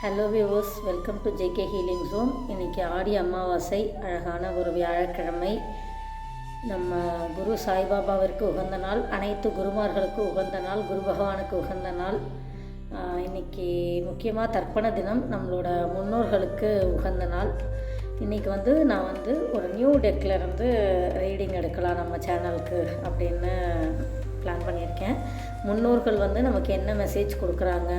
Hello viewers welcome to JK healing zone இன்றைக்கி ஆடி அமாவாசை அழகான ஒரு வியாழக்கிழமை. நம்ம குரு சாய்பாபாவிற்கு உகந்த நாள் அனைத்து குருமார்களுக்கு உகந்த நாள் குரு பகவானுக்கு உகந்த நாள். இன்னைக்கு முக்கியமாக தர்ப்பண தினம் நம்மளோட முன்னோர்களுக்கு உகந்த நாள். இன்றைக்கி வந்து நான் வந்து ஒரு நியூ டெக்கில் இருந்து ரீடிங் எடுக்கலாம் நம்ம சேனலுக்கு அப்படின்னு பிளான் பண்ணியிருக்கேன். முன்னோர்கள் வந்து நமக்கு என்ன மெசேஜ் கொடுக்குறாங்க?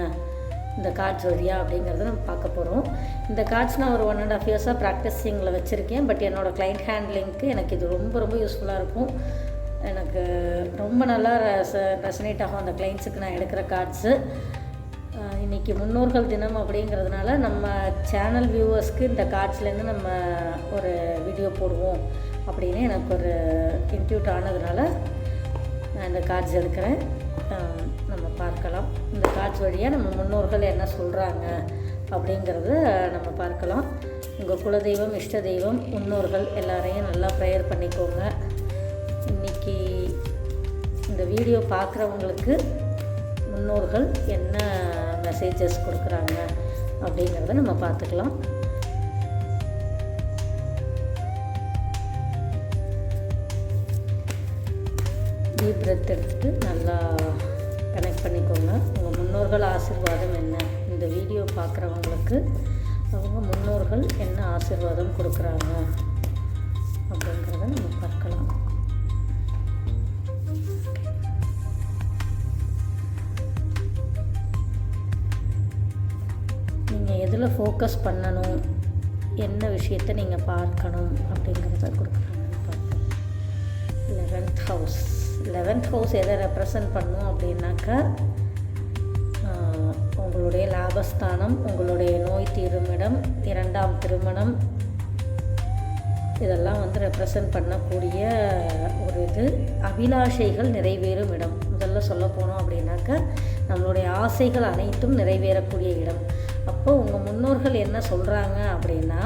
இந்த கார்ட்ஸ் வரியா அப்படிங்கிறத நம்ம பார்க்க போகிறோம் இந்த கார்ட்ஸ் நான் ஒரு ஒன் அண்ட் ஆஃப் இயர்ஸாக ப்ராக்டிஸிங்கில் வச்சுருக்கேன். பட் என்னோடய கிளைண்ட் ஹேண்ட்லிங்க்கு எனக்கு இது ரொம்ப ரொம்ப யூஸ்ஃபுல்லாக இருக்கும். எனக்கு ரொம்ப நல்லா ரெசனேட் ஆகும் அந்த கிளைண்ட்ஸுக்கு நான் எடுக்கிற கார்ட்ஸு இன்றைக்கி முன்னோர்கள் தினம் அப்படிங்கிறதுனால நம்ம சேனல் வியூவர்ஸ்க்கு இந்த கார்ட்ஸ்லேருந்து நம்ம ஒரு வீடியோ போடுவோம் அப்படின்னு எனக்கு ஒரு இன்ட்யூட் ஆனதுனால நான் இந்த கார்ட்ஸ் எடுக்கிறேன். நம்ம பார்க்கலாம். இந்த கார்ட்ஸ் வழியாக நம்ம முன்னோர்கள் என்ன சொல்கிறாங்க அப்படிங்கிறத நம்ம பார்க்கலாம். உங்கள் குலதெய்வம் இஷ்ட தெய்வம் முன்னோர்கள் எல்லாரையும் நல்லா ப்ரேயர் பண்ணிக்கோங்க. இன்றைக்கி இந்த வீடியோ பார்க்குறவங்களுக்கு முன்னோர்கள் என்ன மெசேஜஸ் கொடுக்குறாங்க அப்படிங்கிறத நம்ம பார்த்துக்கலாம். டீப் பிரெத் எடுத்துட்டு நல்லா முன்னோர்கள் ஆசிர்வாதம் என்ன? இந்த வீடியோ பார்க்குறவங்களுக்கு அவங்க முன்னோர்கள் என்ன ஆசீர்வாதம் கொடுக்குறாங்க அப்படிங்கிறத நம்ம பார்க்கலாம். நீங்கள் எதில் ஃபோக்கஸ் பண்ணணும்? என்ன விஷயத்தை நீங்கள் பார்க்கணும்? அப்படிங்கிறத கொடுக்குறாங்க. லெவன்த் ஹவுஸ் லெவன்த் ஹவுஸ் எதை ரெப்ரசன்ட் பண்ணும் அப்படின்னாக்கா உங்களுடைய லாபஸ்தானம் உங்களுடைய நோய் தீருமிடம் இரண்டாம் திருமணம். இதெல்லாம் வந்து ரெப்ரசன்ட் பண்ணக்கூடிய ஒரு இது. அபிலாஷைகள் நிறைவேறும் இடம். முதல்ல சொல்ல போனோம் அப்படின்னாக்கா நம்மளுடைய ஆசைகள் அனைத்தும் நிறைவேறக்கூடிய இடம். அப்போ உங்கள் முன்னோர்கள் என்ன சொல்கிறாங்க அப்படின்னா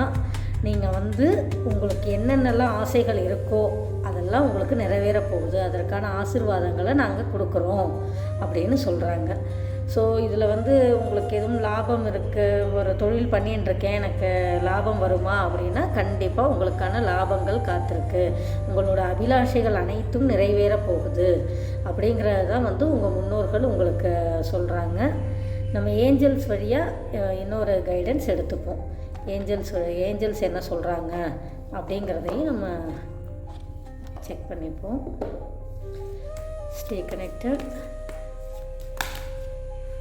நீங்கள் வந்து உங்களுக்கு என்னென்னலாம் ஆசைகள் இருக்கோ அதெல்லாம் உங்களுக்கு நிறைவேற போகுது. அதற்கான ஆசிர்வாதங்களை நாங்கள் கொடுக்குறோம் அப்படின்னு சொல்கிறாங்க ஸோ இதில் வந்து உங்களுக்கு எதுவும் லாபம் இருக்குது ஒரு தொழில் பண்ணிட்டுருக்கேன் எனக்கு லாபம் வருமா அப்படின்னா கண்டிப்பாக உங்களுக்கான லாபங்கள் காத்திருக்கு. உங்களோட அபிலாஷைகள் அனைத்தும் நிறைவேற போகுது. அப்படிங்கிறது தான் வந்து உங்கள் முன்னோர்கள் உங்களுக்கு சொல்கிறாங்க நம்ம ஏஞ்சல்ஸ் வழியாக இன்னொரு கைடன்ஸ் எடுத்துப்போம். ஏஞ்சல்ஸ் ஏஞ்சல்ஸ் என்ன சொல்கிறாங்க அப்படிங்கிறதையும் நம்ம செக் பண்ணிப்போம். ஸ்டே கனெக்டட்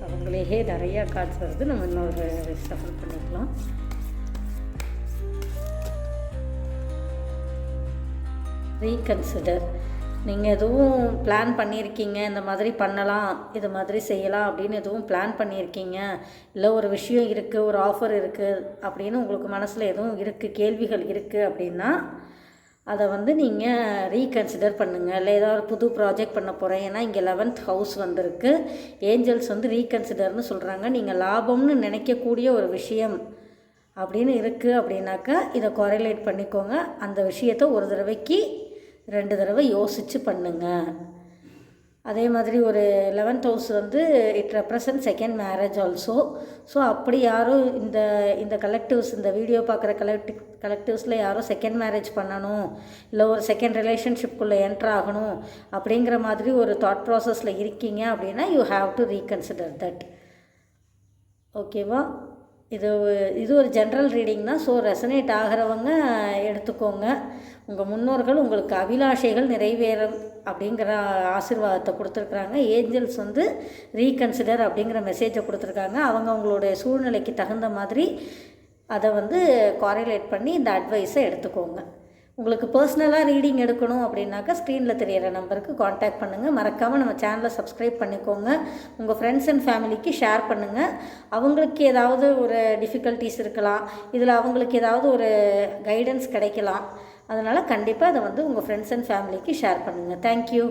அவங்களையே நிறையா கார்ட்ஸ் வருது. நம்ம இன்னொரு சஃபர் பண்ணிக்கலாம். ரீகன்சிடர் நீங்கள் எதுவும் பிளான் பண்ணியிருக்கீங்க இந்த மாதிரி பண்ணலாம் இது மாதிரி செய்யலாம் அப்படின்னு எதுவும் பிளான் பண்ணியிருக்கீங்க இல்லை ஒரு விஷயம் இருக்குது ஒரு ஆஃபர் இருக்குது அப்படின்னு உங்களுக்கு மனசில் எதுவும் இருக்குது கேள்விகள் இருக்குது அப்படின்னா அதை வந்து நீங்கள் ரீகன்சிடர் பண்ணுங்கள் இல்லை ஏதாவது புது ப்ராஜெக்ட் பண்ண போகிறேன் ஏன்னா இங்கே லெவன்த் ஹவுஸ் வந்திருக்கு. ஏஞ்சல்ஸ் வந்து ரீகன்சிடர்னு சொல்கிறாங்க நீங்கள் லாபம்னு நினைக்கக்கூடிய ஒரு விஷயம் அப்படின்னு இருக்குது அப்படின்னாக்கா இதை கொரலேட் பண்ணிக்கோங்க. அந்த விஷயத்த ஒரு தடவைக்கு ரெண்டு தடவை யோசித்து பண்ணுங்கள் அதே மாதிரி ஒரு லெவன்த் ஹவுஸ் வந்து it represent second marriage also so அப்படி யாரும் இந்த இந்த கலெக்டிவ்ஸ் இந்த வீடியோ பார்க்குற கலெக்டிவ் கலெக்டிவ்ஸில் யாரும் செகண்ட் மேரேஜ் பண்ணணும் இல்லை ஒரு செகண்ட் ரிலேஷன்ஷிப்குள்ளே என்ட்ரு ஆகணும் அப்படிங்கிற மாதிரி ஒரு தாட் ப்ராசஸில் இருக்கீங்க அப்படின்னா you have to reconsider that ஓகேவா இது இது ஒரு ஜென்ரல் ரீடிங் தான். ஸோ ரெசனேட் ஆகிறவங்க எடுத்துக்கோங்க. உங்கள் முன்னோர்கள் உங்களுக்கு அபிலாஷைகள் நிறைவேறும் அப்படிங்கிற ஆசிர்வாதத்தை கொடுத்துருக்குறாங்க. ஏஞ்சல்ஸ் வந்து ரீகன்சிடர் அப்படிங்கிற மெசேஜை கொடுத்துருக்காங்க. அவங்க அவங்களுடைய சூழ்நிலைக்கு தகுந்த மாதிரி அதை வந்து குவாரிலேட் பண்ணி இந்த அட்வைஸை எடுத்துக்கோங்க. உங்களுக்கு பர்சனலாக ரீடிங் எடுக்கணும் அப்படின்னாக்கா ஸ்க்ரீனில் தெரியிற நம்பருக்கு காண்டாக்ட் பண்ணுங்கள் மறக்காமல் நம்ம சேனலை சப்ஸ்கிரைப் பண்ணிக்கோங்க. உங்கள் ஃப்ரெண்ட்ஸ் அண்ட் ஃபேமிலிக்கு ஷேர் பண்ணுங்கள் அவங்களுக்கு ஏதாவது ஒரு டிஃபிகல்ட்டிஸ் இருக்கலாம். இதில் அவங்களுக்கு ஏதாவது ஒரு கைடன்ஸ் கிடைக்கலாம். அதனால் கண்டிப்பாக அதை வந்து உங்கள் ஃப்ரெண்ட்ஸ் அண்ட் ஃபேமிலிக்கு ஷேர் பண்ணுங்கள் தேங்க்யூ